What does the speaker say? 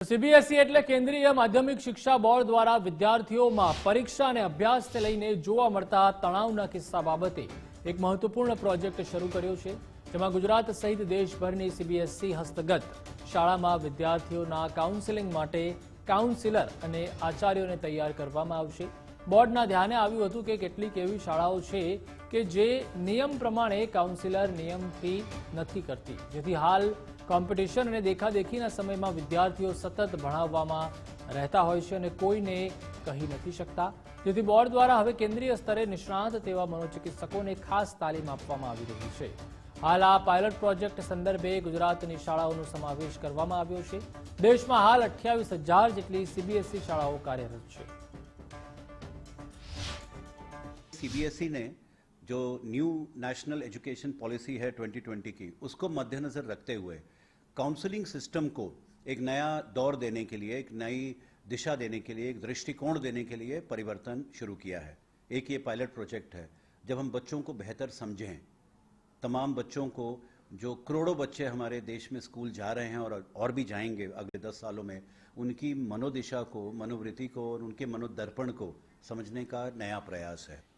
CBSE એટલે કેન્દ્રીય માધ્યમિક શિક્ષા બોર્ડ દ્વારા વિદ્યાર્થીઓમાં પરીક્ષા અને અભ્યાસને લઈને જોવા મળતા તણાવના કિસ્સા બાબતે એક મહત્વપૂર્ણ પ્રોજેક્ટ શરૂ કર્યો છે, જેમાં ગુજરાત સહિત દેશભરની સીબીએસઈ હસ્તગત શાળામાં વિદ્યાર્થીઓના કાઉન્સેલિંગ માટે કાઉન્સિલર અને આચાર્યોને તૈયાર કરવામાં આવશે. બોર્ડના ધ્યાને આવ્યું હતું કે કેટલીક એવી શાળાઓ છે કે જે નિયમ પ્રમાણે કાઉન્સિલર નિયમથી નથી કરતી, જેથી હાલ કોમ્પિટિશન અને દેખાદેખીના સમયમાં વિદ્યાર્થીઓ સતત ભણાવવામાં રહેતા હોય છે અને કોઈને કહી નથી શકતા જેથી બોર્ડ દ્વારા હવે કેન્દ્રીય સ્તરે નિષ્ણાત તેવા મનોચિકિત્સકોને ખાસ તાલીમ આપવામાં આવી રહી છે હાલ આ પાયલોટ પ્રોજેક્ટ સંદર્ભે ગુજરાતની શાળાઓનો સમાવેશ કરવામાં આવ્યો છે દેશમાં હાલ અઠ્યાવીસ હજાર જેટલી સીબીએસઈ શાળાઓ કાર્યરત છે सीबीएसई ने जो न्यू नेशनल एजुकेशन पॉलिसी है 2020 की उसको मद्देनजर रखते हुए काउंसलिंग सिस्टम को एक नया दौर देने के लिए, एक नई दिशा देने के लिए, एक दृष्टिकोण देने के लिए परिवर्तन शुरू किया है। एक ये पायलट प्रोजेक्ट है। जब हम बच्चों को बेहतर समझें, तमाम बच्चों को, जो करोड़ों बच्चे हमारे देश में स्कूल जा रहे हैं और और भी जाएँगे अगले दस सालों में, उनकी मनोदिशा को, मनोवृत्ति को और उनके मनोदर्पण को समझने का नया प्रयास है।